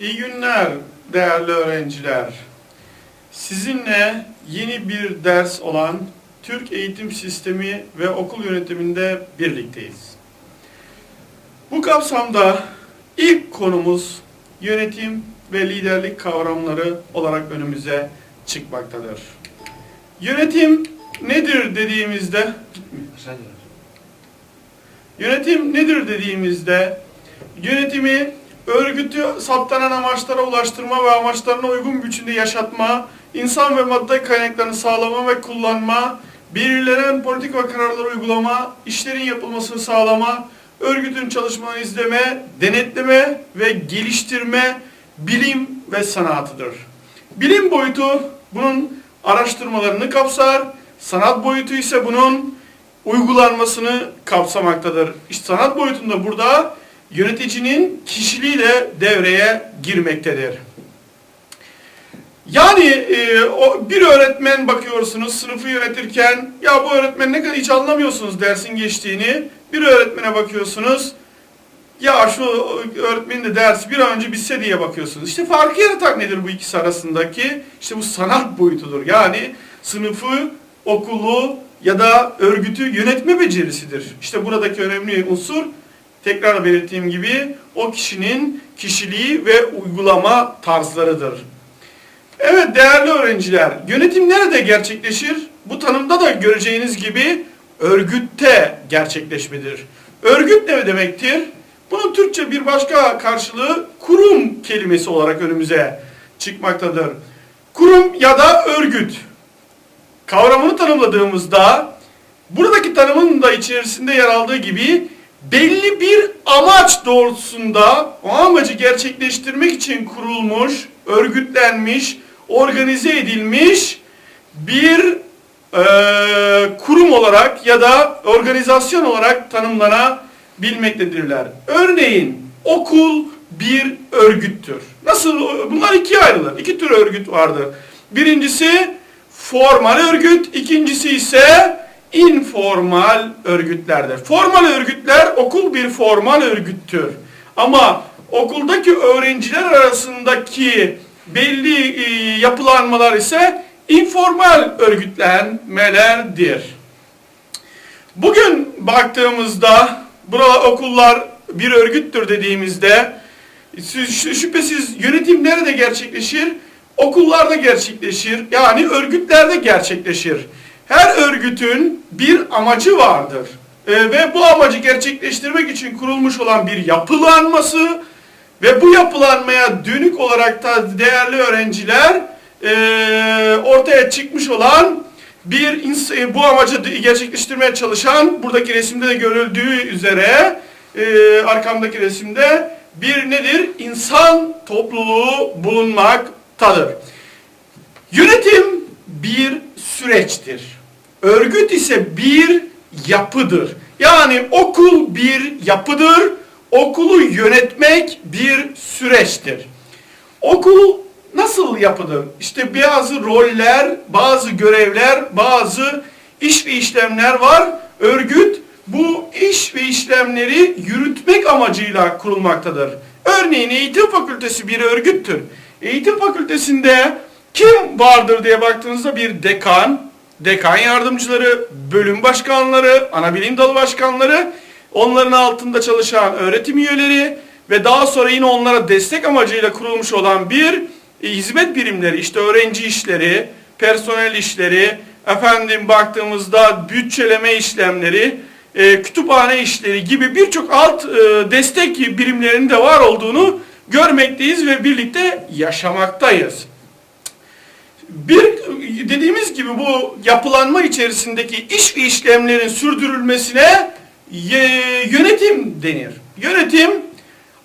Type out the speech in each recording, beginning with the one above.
İyi günler değerli öğrenciler. Sizinle yeni bir ders olan Türk eğitim sistemi ve okul yönetiminde birlikteyiz. Bu kapsamda ilk konumuz yönetim ve liderlik kavramları olarak önümüze çıkmaktadır. Yönetim nedir dediğimizde Yönetim nedir dediğimizde yönetimi örgütü saptanan amaçlara ulaştırma ve amaçlarına uygun biçimde yaşatma, insan ve madde kaynaklarını sağlama ve kullanma, belirlenen politik ve kararları uygulama, işlerin yapılmasını sağlama, örgütün çalışmalarını izleme, denetleme ve geliştirme, bilim ve sanatıdır. Bilim boyutu bunun araştırmalarını kapsar, sanat boyutu ise bunun uygulanmasını kapsamaktadır. İşte sanat boyutunda burada yöneticinin kişiliği de devreye girmektedir. Yani e, o bir öğretmen bakıyorsunuz sınıfı yönetirken ya bu öğretmen ne kadar hiç anlamıyorsunuz dersin geçtiğini. Bir öğretmene bakıyorsunuz ya şu öğretmenin de dersi bir an önce bitse diye bakıyorsunuz. İşte farkı yaratan nedir bu ikisi arasındaki? İşte bu sanat boyutudur. Yani sınıfı, okulu ya da örgütü yönetme becerisidir. İşte buradaki önemli unsur tekrar belirttiğim gibi o kişinin kişiliği ve uygulama tarzlarıdır. Evet değerli öğrenciler, yönetim nerede gerçekleşir? Bu tanımda da göreceğiniz gibi örgütte gerçekleşmedir. Örgüt ne demektir? Bunun Türkçe bir başka karşılığı kurum kelimesi olarak önümüze çıkmaktadır. Kurum ya da örgüt kavramını tanımladığımızda buradaki tanımın da içerisinde yer aldığı gibi belli bir amaç doğrultusunda o amacı gerçekleştirmek için kurulmuş, örgütlenmiş, organize edilmiş bir e, kurum olarak ya da organizasyon olarak tanımlanabilmektedirler. Örneğin okul bir örgüttür. Nasıl? Bunlar ikiye ayrılır. İki tür örgüt vardır. Birincisi formal örgüt, ikincisi ise informal örgütlerdir. Formal örgütler okul bir formal örgüttür. Ama okuldaki öğrenciler arasındaki belli e, yapılanmalar ise informal örgütlenmelerdir. Bugün baktığımızda burada okullar bir örgüttür dediğimizde şü- şüphesiz yönetim nerede gerçekleşir? Okullarda gerçekleşir. Yani örgütlerde gerçekleşir. Her örgütün bir amacı vardır. Ee, ve bu amacı gerçekleştirmek için kurulmuş olan bir yapılanması ve bu yapılanmaya dönük olarak da değerli öğrenciler e, ortaya çıkmış olan bir e, bu amacı gerçekleştirmeye çalışan buradaki resimde de görüldüğü üzere e, arkamdaki resimde bir nedir? İnsan topluluğu bulunmaktadır. Yönetim bir süreçtir. Örgüt ise bir yapıdır. Yani okul bir yapıdır. Okulu yönetmek bir süreçtir. Okul nasıl yapıdır? İşte bazı roller, bazı görevler, bazı iş ve işlemler var. Örgüt bu iş ve işlemleri yürütmek amacıyla kurulmaktadır. Örneğin eğitim fakültesi bir örgüttür. Eğitim fakültesinde kim vardır diye baktığınızda bir dekan, dekan yardımcıları, bölüm başkanları, ana bilim dalı başkanları, onların altında çalışan öğretim üyeleri ve daha sonra yine onlara destek amacıyla kurulmuş olan bir e, hizmet birimleri, işte öğrenci işleri, personel işleri, efendim baktığımızda bütçeleme işlemleri, e, kütüphane işleri gibi birçok alt e, destek birimlerinin de var olduğunu görmekteyiz ve birlikte yaşamaktayız. Bir dediğimiz gibi bu yapılanma içerisindeki iş ve işlemlerin sürdürülmesine yönetim denir. Yönetim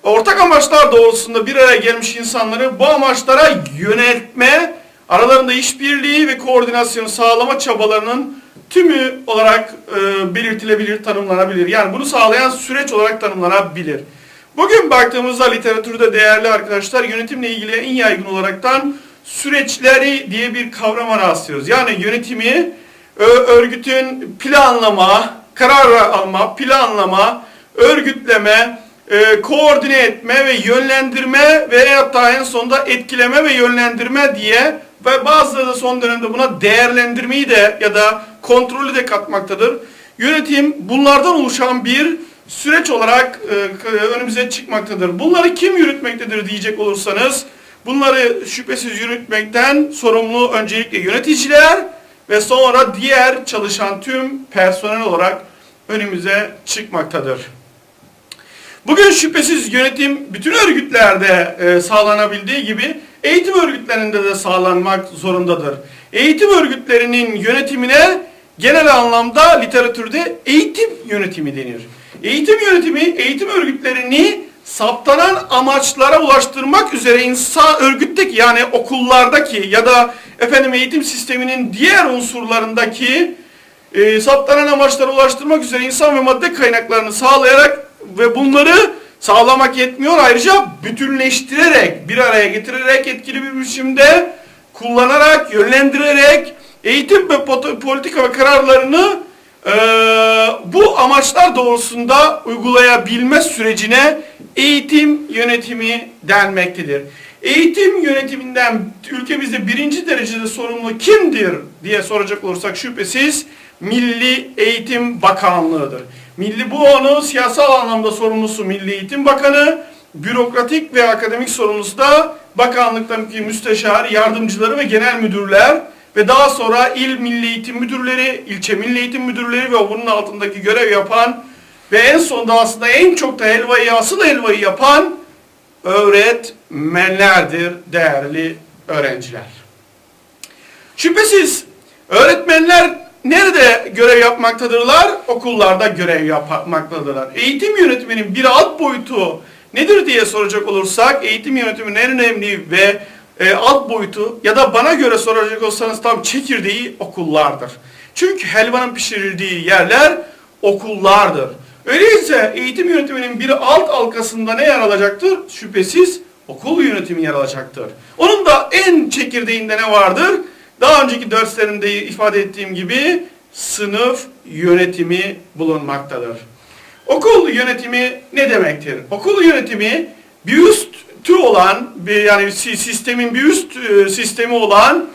ortak amaçlar doğrultusunda bir araya gelmiş insanları bu amaçlara yöneltme, aralarında işbirliği ve koordinasyonu sağlama çabalarının tümü olarak e, belirtilebilir, tanımlanabilir. Yani bunu sağlayan süreç olarak tanımlanabilir. Bugün baktığımızda literatürde değerli arkadaşlar yönetimle ilgili en yaygın olaraktan süreçleri diye bir kavrama rastlıyoruz. Yani yönetimi örgütün planlama, karar alma, planlama, örgütleme, e, koordine etme ve yönlendirme ve hatta en sonunda etkileme ve yönlendirme diye ve bazıları da son dönemde buna değerlendirmeyi de ya da kontrolü de katmaktadır. Yönetim bunlardan oluşan bir süreç olarak e, önümüze çıkmaktadır. Bunları kim yürütmektedir diyecek olursanız bunları şüphesiz yürütmekten sorumlu öncelikle yöneticiler ve sonra diğer çalışan tüm personel olarak önümüze çıkmaktadır. Bugün şüphesiz yönetim bütün örgütlerde e, sağlanabildiği gibi eğitim örgütlerinde de sağlanmak zorundadır. Eğitim örgütlerinin yönetimine genel anlamda literatürde eğitim yönetimi denir. Eğitim yönetimi eğitim örgütlerini saptanan amaçlara ulaştırmak üzere insan örgütteki yani okullardaki ya da efendim eğitim sisteminin diğer unsurlarındaki e, saptanan amaçlara ulaştırmak üzere insan ve madde kaynaklarını sağlayarak ve bunları sağlamak yetmiyor. Ayrıca bütünleştirerek, bir araya getirerek etkili bir biçimde kullanarak, yönlendirerek eğitim ve politika ve kararlarını e, bu amaçlar doğrusunda uygulayabilme sürecine eğitim yönetimi denmektedir. Eğitim yönetiminden ülkemizde birinci derecede sorumlu kimdir diye soracak olursak şüphesiz Milli Eğitim Bakanlığı'dır. Milli bu onun siyasal anlamda sorumlusu Milli Eğitim Bakanı, bürokratik ve akademik sorumlusu da bakanlıktaki müsteşar, yardımcıları ve genel müdürler ve daha sonra il milli eğitim müdürleri, ilçe milli eğitim müdürleri ve bunun altındaki görev yapan ve en sonunda aslında en çok da helvayı, asıl helvayı yapan öğretmenlerdir değerli öğrenciler. Şüphesiz öğretmenler nerede görev yapmaktadırlar? Okullarda görev yapmaktadırlar. Eğitim yönetiminin bir alt boyutu nedir diye soracak olursak eğitim yönetiminin en önemli ve e, alt boyutu ya da bana göre soracak olsanız tam çekirdeği okullardır. Çünkü helvanın pişirildiği yerler okullardır. Öyleyse eğitim yönetiminin bir alt halkasında ne yer alacaktır? Şüphesiz okul yönetimi yer alacaktır. Onun da en çekirdeğinde ne vardır? Daha önceki derslerimde ifade ettiğim gibi sınıf yönetimi bulunmaktadır. Okul yönetimi ne demektir? Okul yönetimi bir üstü olan, bir yani si- sistemin bir üst e, sistemi olan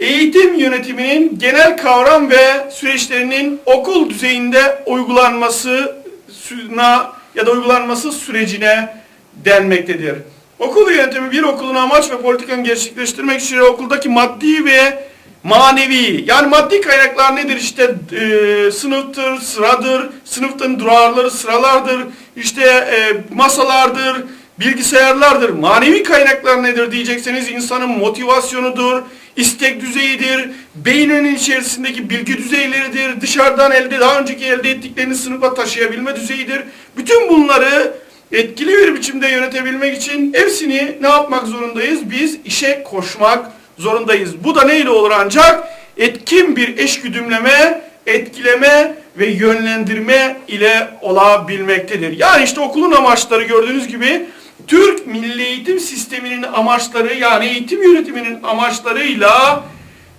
eğitim yönetiminin genel kavram ve süreçlerinin okul düzeyinde uygulanmasına ya da uygulanması sürecine denmektedir. Okul yönetimi bir okulun amaç ve politikanı gerçekleştirmek için okuldaki maddi ve manevi yani maddi kaynaklar nedir işte e, sınıftır, sıradır, sınıfın duvarları sıralardır, işte e, masalardır, bilgisayarlardır. Manevi kaynaklar nedir diyecekseniz insanın motivasyonudur, istek düzeyidir, beyninin içerisindeki bilgi düzeyleridir, dışarıdan elde daha önceki elde ettiklerini sınıfa taşıyabilme düzeyidir. Bütün bunları etkili bir biçimde yönetebilmek için hepsini ne yapmak zorundayız? Biz işe koşmak zorundayız. Bu da neyle olur ancak? Etkin bir eşgüdümleme, etkileme ve yönlendirme ile olabilmektedir. Yani işte okulun amaçları gördüğünüz gibi Türk Milli Eğitim Sistemi'nin amaçları yani eğitim yönetiminin amaçlarıyla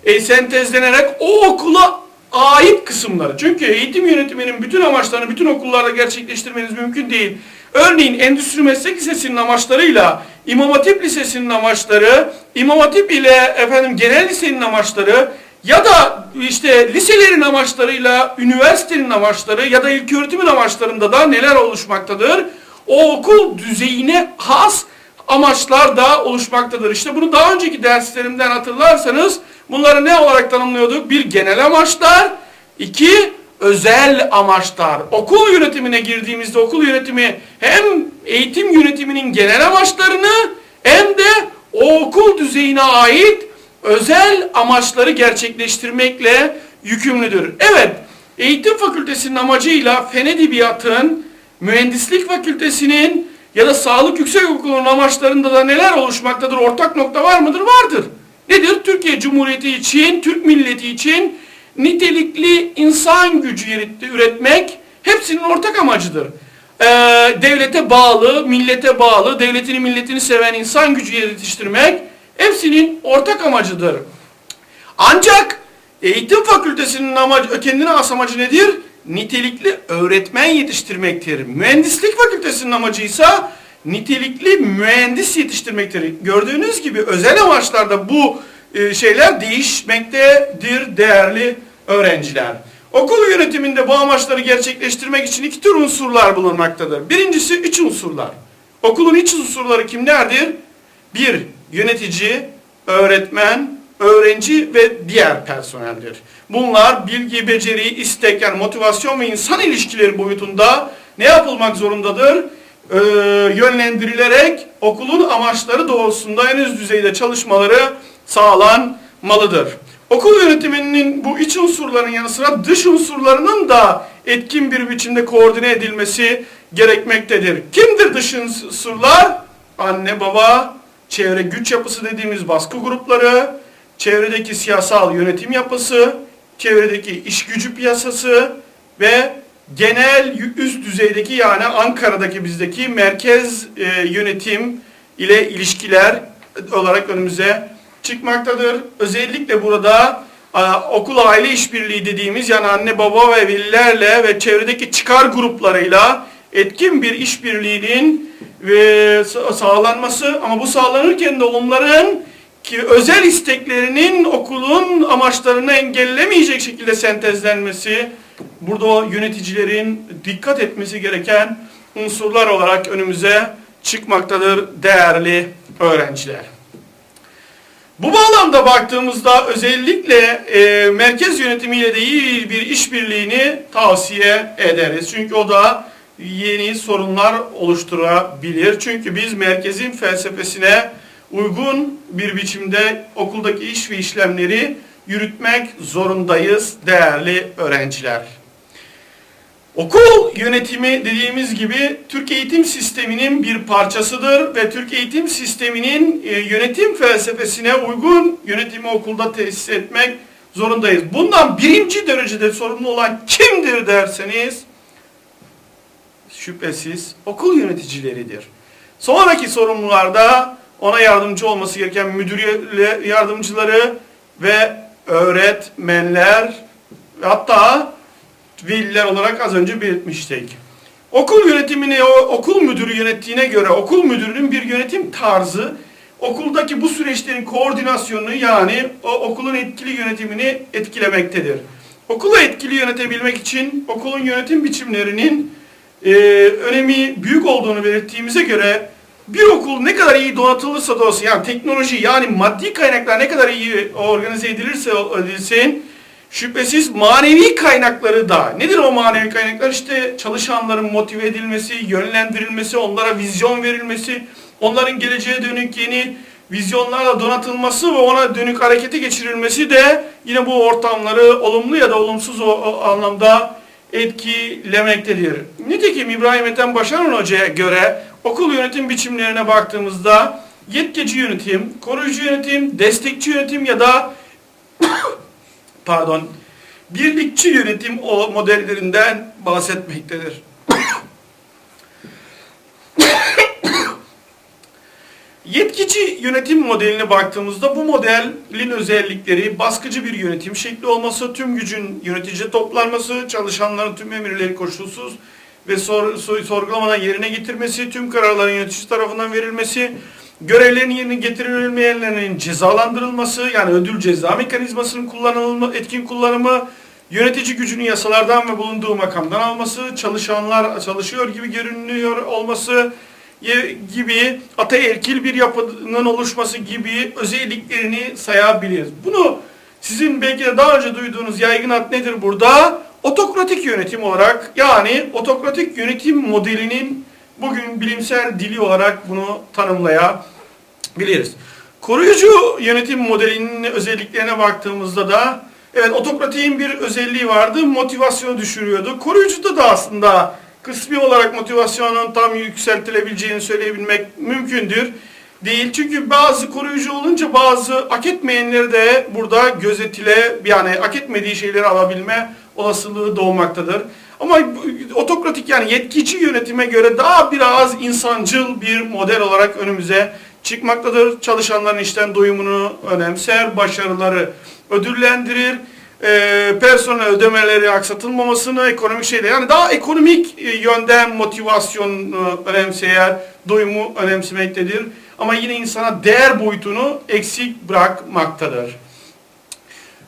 e, sentezlenerek o okula ait kısımları. Çünkü eğitim yönetiminin bütün amaçlarını bütün okullarda gerçekleştirmeniz mümkün değil. Örneğin Endüstri Meslek Lisesi'nin amaçlarıyla İmam Hatip Lisesi'nin amaçları, İmam Hatip ile efendim genel lisenin amaçları ya da işte liselerin amaçlarıyla üniversitenin amaçları ya da ilköğretimin amaçlarında da neler oluşmaktadır? O okul düzeyine has amaçlar da oluşmaktadır. İşte bunu daha önceki derslerimden hatırlarsanız bunları ne olarak tanımlıyorduk? Bir genel amaçlar, iki özel amaçlar. Okul yönetimine girdiğimizde okul yönetimi hem eğitim yönetiminin genel amaçlarını hem de o okul düzeyine ait özel amaçları gerçekleştirmekle yükümlüdür. Evet, eğitim fakültesinin amacıyla fen edebiyatın, mühendislik fakültesinin ya da sağlık yüksekokulu'nun amaçlarında da neler oluşmaktadır? Ortak nokta var mıdır? Vardır. Nedir? Türkiye Cumhuriyeti için, Türk milleti için nitelikli insan gücü üretmek hepsinin ortak amacıdır. Ee, devlete bağlı, millete bağlı, devletini milletini seven insan gücü yetiştirmek hepsinin ortak amacıdır. Ancak eğitim fakültesinin amacı, kendine has amacı nedir? Nitelikli öğretmen yetiştirmektir. Mühendislik fakültesinin amacı ise nitelikli mühendis yetiştirmektir. Gördüğünüz gibi özel amaçlarda bu e, şeyler değişmektedir değerli öğrenciler. Okul yönetiminde bu amaçları gerçekleştirmek için iki tür unsurlar bulunmaktadır. Birincisi iç unsurlar. Okulun iç unsurları kimlerdir? Bir, yönetici, öğretmen, öğrenci ve diğer personeldir. Bunlar bilgi, beceri, istek yani motivasyon ve insan ilişkileri boyutunda ne yapılmak zorundadır? Ee, yönlendirilerek okulun amaçları doğrultusunda en üst düzeyde çalışmaları sağlanmalıdır. Okul yönetiminin bu iç unsurların yanı sıra dış unsurlarının da etkin bir biçimde koordine edilmesi gerekmektedir. Kimdir dış unsurlar? Anne, baba, çevre güç yapısı dediğimiz baskı grupları, çevredeki siyasal yönetim yapısı, çevredeki iş gücü piyasası ve genel üst düzeydeki yani Ankara'daki bizdeki merkez e, yönetim ile ilişkiler olarak önümüze çıkmaktadır. Özellikle burada a, okul aile işbirliği dediğimiz yani anne baba ve velilerle ve çevredeki çıkar gruplarıyla etkin bir işbirliğinin ve sağlanması ama bu sağlanırken de onların ki özel isteklerinin okulun amaçlarını engellemeyecek şekilde sentezlenmesi burada yöneticilerin dikkat etmesi gereken unsurlar olarak önümüze çıkmaktadır değerli öğrenciler. Bu bağlamda baktığımızda özellikle e, merkez yönetimiyle de iyi bir işbirliğini tavsiye ederiz. Çünkü o da yeni sorunlar oluşturabilir. Çünkü biz merkezin felsefesine uygun bir biçimde okuldaki iş ve işlemleri yürütmek zorundayız değerli öğrenciler. Okul yönetimi dediğimiz gibi Türk eğitim sisteminin bir parçasıdır ve Türk eğitim sisteminin e, yönetim felsefesine uygun yönetimi okulda tesis etmek zorundayız. Bundan birinci derecede sorumlu olan kimdir derseniz şüphesiz okul yöneticileridir. Sonraki sorumlularda ona yardımcı olması gereken müdür yardımcıları ve öğretmenler hatta veliler olarak az önce belirtmiştik. Okul yönetimini okul müdürü yönettiğine göre okul müdürünün bir yönetim tarzı okuldaki bu süreçlerin koordinasyonunu yani o okulun etkili yönetimini etkilemektedir. Okulu etkili yönetebilmek için okulun yönetim biçimlerinin e, önemi büyük olduğunu belirttiğimize göre bir okul ne kadar iyi donatılırsa da olsun yani teknoloji yani maddi kaynaklar ne kadar iyi organize edilirse edilsin şüphesiz manevi kaynakları da nedir o manevi kaynaklar işte çalışanların motive edilmesi, yönlendirilmesi, onlara vizyon verilmesi, onların geleceğe dönük yeni vizyonlarla donatılması ve ona dönük harekete geçirilmesi de yine bu ortamları olumlu ya da olumsuz o, o anlamda etkilemektedir. Nitekim İbrahim Ethem Başaran Hoca'ya göre okul yönetim biçimlerine baktığımızda yetkici yönetim, koruyucu yönetim, destekçi yönetim ya da pardon birlikçi yönetim o modellerinden bahsetmektedir. Yetkici yönetim modeline baktığımızda bu modelin özellikleri baskıcı bir yönetim şekli olması, tüm gücün yönetici toplanması, çalışanların tüm emirleri koşulsuz ve sor, sorgulamadan yerine getirmesi, tüm kararların yönetici tarafından verilmesi, görevlerin yerine getirilmeyenlerin cezalandırılması, yani ödül ceza mekanizmasının kullanılma, etkin kullanımı, yönetici gücünün yasalardan ve bulunduğu makamdan alması, çalışanlar çalışıyor gibi görünüyor olması, gibi ataerkil bir yapının oluşması gibi özelliklerini sayabiliriz. Bunu sizin belki de daha önce duyduğunuz yaygın ad nedir burada? Otokratik yönetim olarak yani otokratik yönetim modelinin bugün bilimsel dili olarak bunu tanımlayabiliriz. Koruyucu yönetim modelinin özelliklerine baktığımızda da evet otokratiğin bir özelliği vardı motivasyonu düşürüyordu. Koruyucuda da aslında kısmi olarak motivasyonun tam yükseltilebileceğini söyleyebilmek mümkündür. Değil. Çünkü bazı koruyucu olunca bazı hak etmeyenleri de burada gözetile yani hak etmediği şeyleri alabilme olasılığı doğmaktadır. Ama otokratik yani yetkici yönetime göre daha biraz insancıl bir model olarak önümüze çıkmaktadır. Çalışanların işten doyumunu önemser, başarıları ödüllendirir e, personel ödemeleri aksatılmamasını, ekonomik şeyler yani daha ekonomik e, yönden motivasyon e, önemseyer, doyumu önemsemektedir. Ama yine insana değer boyutunu eksik bırakmaktadır.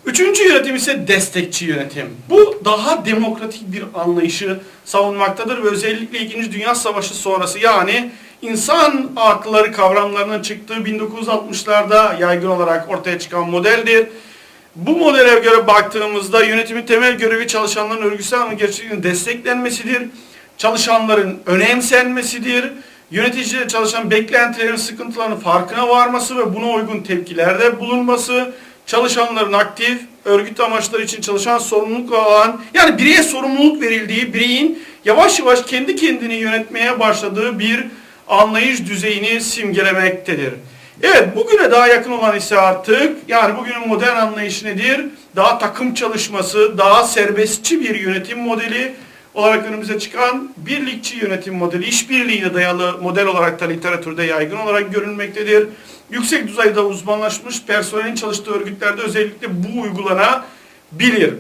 Üçüncü yönetim ise destekçi yönetim. Bu daha demokratik bir anlayışı savunmaktadır ve özellikle 2. Dünya Savaşı sonrası yani insan hakları kavramlarının çıktığı 1960'larda yaygın olarak ortaya çıkan modeldir. Bu modele göre baktığımızda yönetimin temel görevi çalışanların örgütsel ama gerçekliğinin desteklenmesidir. Çalışanların önemsenmesidir. Yöneticiyle çalışan beklentilerin, sıkıntılarının farkına varması ve buna uygun tepkilerde bulunması, çalışanların aktif, örgüt amaçları için çalışan sorumluluk alan, yani bireye sorumluluk verildiği, bireyin yavaş yavaş kendi kendini yönetmeye başladığı bir anlayış düzeyini simgelemektedir. Evet bugüne daha yakın olan ise artık yani bugünün modern anlayışı nedir? Daha takım çalışması, daha serbestçi bir yönetim modeli olarak önümüze çıkan birlikçi yönetim modeli, işbirliğine dayalı model olarak da literatürde yaygın olarak görülmektedir. Yüksek düzeyde uzmanlaşmış personelin çalıştığı örgütlerde özellikle bu uygulanabilir.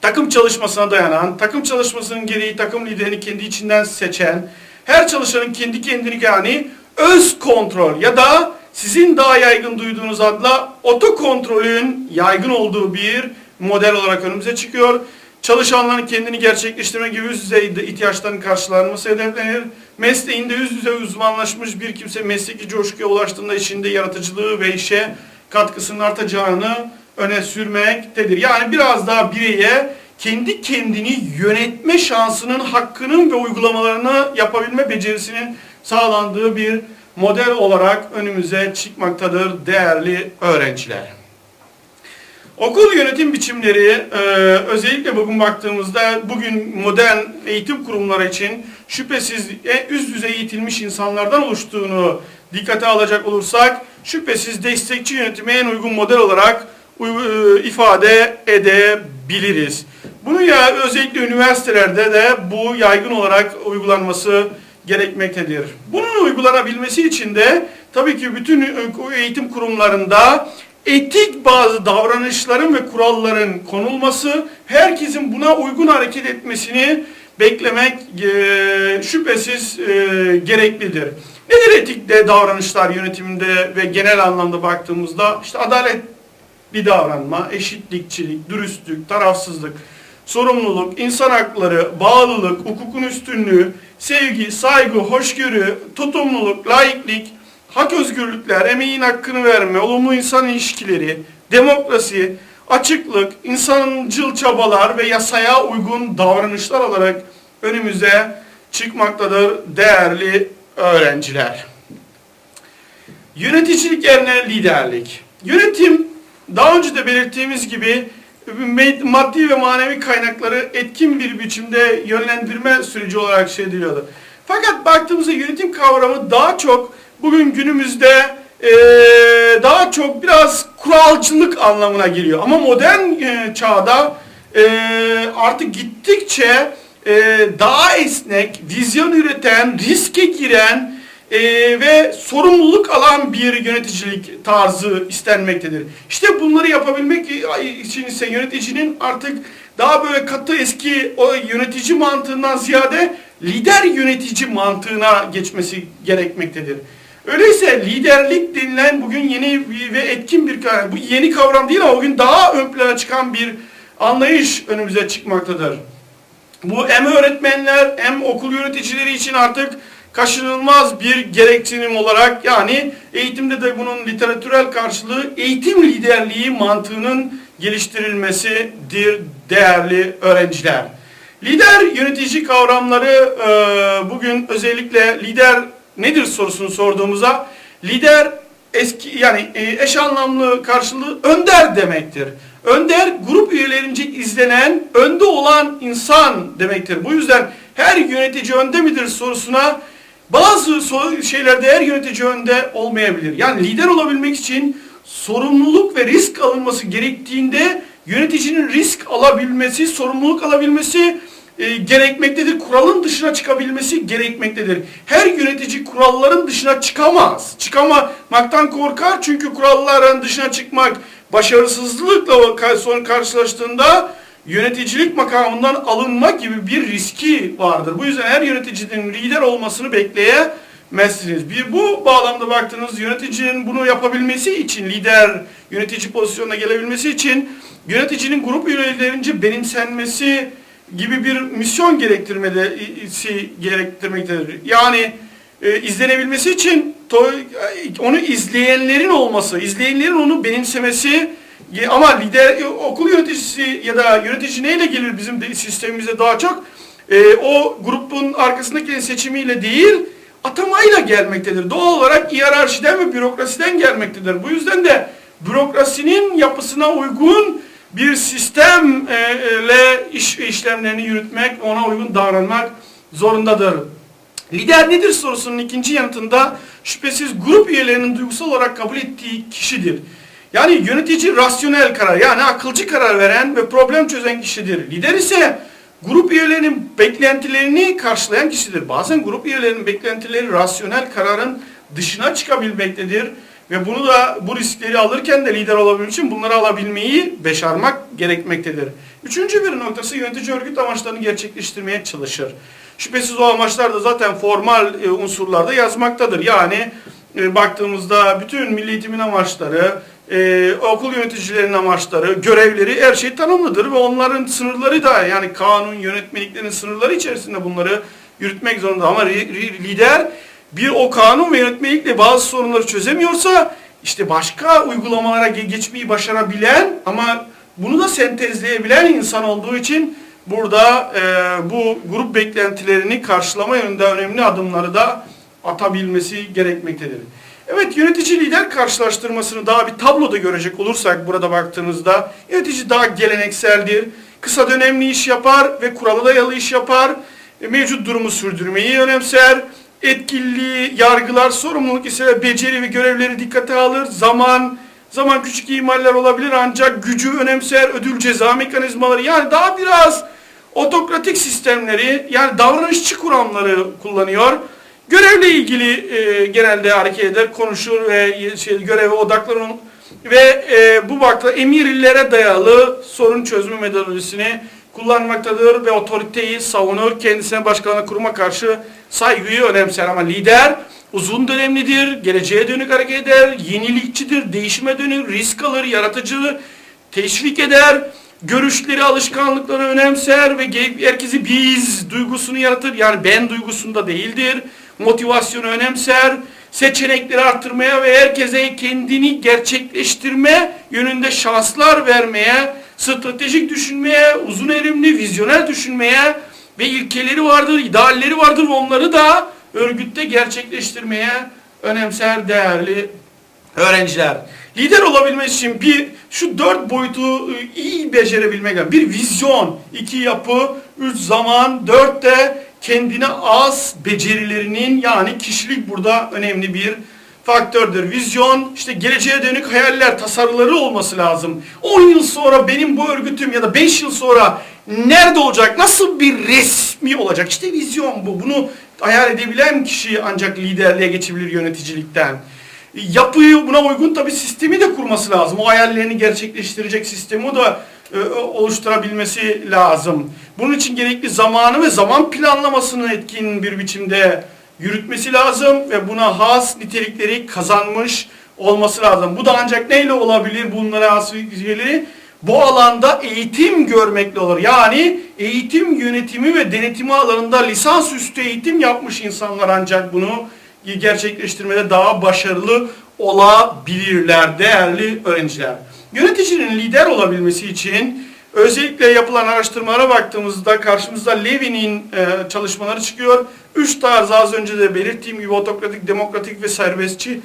Takım çalışmasına dayanan, takım çalışmasının gereği takım liderini kendi içinden seçen, her çalışanın kendi kendini yani öz kontrol ya da sizin daha yaygın duyduğunuz adla otokontrolün yaygın olduğu bir model olarak önümüze çıkıyor. Çalışanların kendini gerçekleştirme gibi üst düzeyde ihtiyaçlarının karşılanması hedeflenir. Mesleğinde üst düzey uzmanlaşmış bir kimse mesleki coşkuya ulaştığında içinde yaratıcılığı ve işe katkısının artacağını öne sürmektedir. Yani biraz daha bireye kendi kendini yönetme şansının, hakkının ve uygulamalarını yapabilme becerisinin sağlandığı bir model olarak önümüze çıkmaktadır değerli öğrenciler. Okul yönetim biçimleri e, özellikle bugün baktığımızda bugün modern eğitim kurumları için şüphesiz e, üst düzey eğitilmiş insanlardan oluştuğunu dikkate alacak olursak şüphesiz destekçi yönetime en uygun model olarak e, ifade edebiliriz. Bunu ya özellikle üniversitelerde de bu yaygın olarak uygulanması gerekmektedir. Bunun uygulanabilmesi için de tabii ki bütün eğitim kurumlarında etik bazı davranışların ve kuralların konulması, herkesin buna uygun hareket etmesini beklemek e, şüphesiz e, gereklidir. Nedir etikte davranışlar yönetiminde ve genel anlamda baktığımızda? işte adaletli davranma, eşitlikçilik, dürüstlük, tarafsızlık, sorumluluk, insan hakları, bağlılık, hukukun üstünlüğü, sevgi, saygı, hoşgörü, tutumluluk, laiklik, hak özgürlükler, emeğin hakkını verme, olumlu insan ilişkileri, demokrasi, açıklık, insancıl çabalar ve yasaya uygun davranışlar olarak önümüze çıkmaktadır değerli öğrenciler. Yöneticilik yerine liderlik. Yönetim daha önce de belirttiğimiz gibi maddi ve manevi kaynakları etkin bir biçimde yönlendirme süreci olarak şey ediliyordu. Fakat baktığımızda yönetim kavramı daha çok bugün günümüzde e, daha çok biraz kuralcılık anlamına geliyor. Ama modern e, çağda e, artık gittikçe e, daha esnek, vizyon üreten, riske giren e, ve sorumluluk alan bir yöneticilik tarzı istenmektedir. İşte bunları yapabilmek için ise yöneticinin artık daha böyle katı eski o yönetici mantığından ziyade lider yönetici mantığına geçmesi gerekmektedir. Öyleyse liderlik denilen bugün yeni ve etkin bir. Bu yeni kavram değil ama bugün daha ön plana çıkan bir anlayış önümüze çıkmaktadır. Bu hem öğretmenler hem okul yöneticileri için artık kaçınılmaz bir gereksinim olarak yani eğitimde de bunun literatürel karşılığı eğitim liderliği mantığının geliştirilmesidir değerli öğrenciler. Lider yönetici kavramları bugün özellikle lider nedir sorusunu sorduğumuza lider eski yani e, eş anlamlı karşılığı önder demektir. Önder grup üyelerince izlenen, önde olan insan demektir. Bu yüzden her yönetici önde midir sorusuna bazı şeylerde her yönetici önde olmayabilir. Yani lider olabilmek için sorumluluk ve risk alınması gerektiğinde yöneticinin risk alabilmesi, sorumluluk alabilmesi e, gerekmektedir. Kuralın dışına çıkabilmesi gerekmektedir. Her yönetici kuralların dışına çıkamaz. Çıkamamaktan korkar çünkü kuralların dışına çıkmak başarısızlıkla son karşılaştığında yöneticilik makamından alınma gibi bir riski vardır. Bu yüzden her yöneticinin lider olmasını bekleyemezsiniz. Bir bu bağlamda baktığınız yöneticinin bunu yapabilmesi için lider yönetici pozisyonuna gelebilmesi için yöneticinin grup üyelerince benimsenmesi gibi bir misyon gerektirmesi gerektirmektedir. Yani e, izlenebilmesi için to- onu izleyenlerin olması, izleyenlerin onu benimsemesi Ye- ama lider e, okul yöneticisi ya da yönetici neyle gelir bizim sistemimize daha çok E, o grubun arkasındaki seçimiyle değil atamayla gelmektedir. Doğal olarak hiyerarşiden ve bürokrasiden gelmektedir. Bu yüzden de bürokrasinin yapısına uygun bir sistemle iş işlemlerini yürütmek, ona uygun davranmak zorundadır. Lider nedir sorusunun ikinci yanıtında şüphesiz grup üyelerinin duygusal olarak kabul ettiği kişidir. Yani yönetici rasyonel karar yani akılcı karar veren ve problem çözen kişidir. Lider ise grup üyelerinin beklentilerini karşılayan kişidir. Bazen grup üyelerinin beklentileri rasyonel kararın dışına çıkabilmektedir. Ve bunu da bu riskleri alırken de lider olabilmek için bunları alabilmeyi başarmak gerekmektedir. Üçüncü bir noktası yönetici örgüt amaçlarını gerçekleştirmeye çalışır. Şüphesiz o amaçlar da zaten formal e, unsurlarda yazmaktadır. Yani e, baktığımızda bütün milli eğitimin amaçları, e, okul yöneticilerinin amaçları, görevleri her şey tanımlıdır ve onların sınırları da yani kanun, yönetmeliklerin sınırları içerisinde bunları yürütmek zorunda. Ama lider bir o kanun ve yönetmelikle bazı sorunları çözemiyorsa işte başka uygulamalara ge- geçmeyi başarabilen ama bunu da sentezleyebilen insan olduğu için burada e, bu grup beklentilerini karşılama yönünde önemli adımları da atabilmesi gerekmektedir. Evet yönetici lider karşılaştırmasını daha bir tabloda görecek olursak burada baktığınızda yönetici daha gelenekseldir. Kısa dönemli iş yapar ve kurala dayalı iş yapar. E, Mevcut durumu sürdürmeyi önemser. Etkili yargılar, sorumluluk ise beceri ve görevleri dikkate alır. Zaman, zaman küçük ihmaller olabilir ancak gücü önemser, ödül ceza mekanizmaları yani daha biraz otokratik sistemleri yani davranışçı kuramları kullanıyor. Görevle ilgili e, genelde hareket eder, konuşur ve şey, göreve odaklanır ve e, bu bakta emirlere dayalı sorun çözme metodolojisini kullanmaktadır ve otoriteyi savunur, kendisine başkalarına kuruma karşı saygıyı önemser ama lider uzun dönemlidir, geleceğe dönük hareket eder, yenilikçidir, değişime dönük, risk alır, yaratıcı, teşvik eder, görüşleri, alışkanlıkları önemser ve herkesi biz duygusunu yaratır. Yani ben duygusunda değildir. Motivasyonu önemser, seçenekleri arttırmaya ve herkese kendini gerçekleştirme yönünde şanslar vermeye, stratejik düşünmeye, uzun erimli, vizyoner düşünmeye ve ilkeleri vardır, idealleri vardır onları da örgütte gerçekleştirmeye önemser değerli öğrenciler. Lider olabilmesi için bir şu dört boyutu e, iyi becerebilmek lazım. Bir vizyon, iki yapı, üç zaman, dört de kendine az becerilerinin yani kişilik burada önemli bir faktördür. Vizyon, işte geleceğe dönük hayaller, tasarıları olması lazım. 10 yıl sonra benim bu örgütüm ya da 5 yıl sonra nerede olacak, nasıl bir resmi olacak? İşte vizyon bu. Bunu hayal edebilen kişi ancak liderliğe geçebilir yöneticilikten yapıyı buna uygun tabi sistemi de kurması lazım. O hayallerini gerçekleştirecek sistemi da e, oluşturabilmesi lazım. Bunun için gerekli zamanı ve zaman planlamasını etkin bir biçimde yürütmesi lazım ve buna has nitelikleri kazanmış olması lazım. Bu da ancak neyle olabilir bunlara has nitelikleri? Bu alanda eğitim görmekle olur. Yani eğitim yönetimi ve denetimi alanında lisansüstü eğitim yapmış insanlar ancak bunu gerçekleştirmede daha başarılı olabilirler değerli öğrenciler. Yöneticinin lider olabilmesi için özellikle yapılan araştırmalara baktığımızda karşımızda Levin'in e, çalışmaları çıkıyor. Üç tarz az önce de belirttiğim gibi otokratik, demokratik ve serbestçi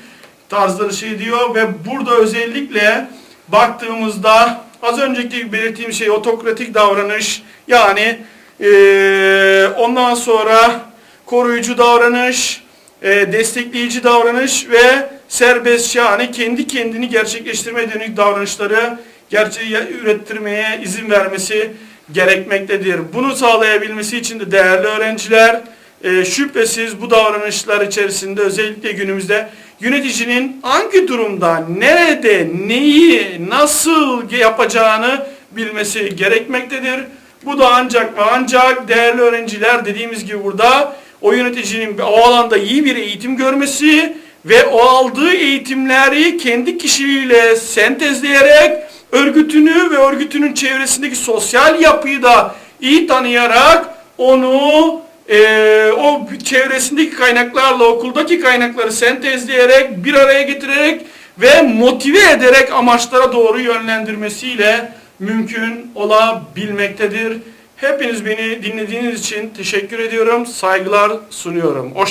tarzları şey diyor ve burada özellikle baktığımızda az önceki belirttiğim şey otokratik davranış yani e, ondan sonra koruyucu davranış, e, destekleyici davranış ve serbest yani kendi kendini gerçekleştirmeye dönük davranışları gerçeği ürettirmeye izin vermesi gerekmektedir. Bunu sağlayabilmesi için de değerli öğrenciler e, şüphesiz bu davranışlar içerisinde özellikle günümüzde yöneticinin hangi durumda, nerede, neyi, nasıl yapacağını bilmesi gerekmektedir. Bu da ancak ve ancak değerli öğrenciler dediğimiz gibi burada o yöneticinin o alanda iyi bir eğitim görmesi ve o aldığı eğitimleri kendi kişiliğiyle sentezleyerek örgütünü ve örgütünün çevresindeki sosyal yapıyı da iyi tanıyarak onu eee, o çevresindeki kaynaklarla okuldaki kaynakları sentezleyerek bir araya getirerek ve motive ederek amaçlara doğru yönlendirmesiyle mümkün olabilmektedir. Hepiniz beni dinlediğiniz için teşekkür ediyorum. Saygılar sunuyorum.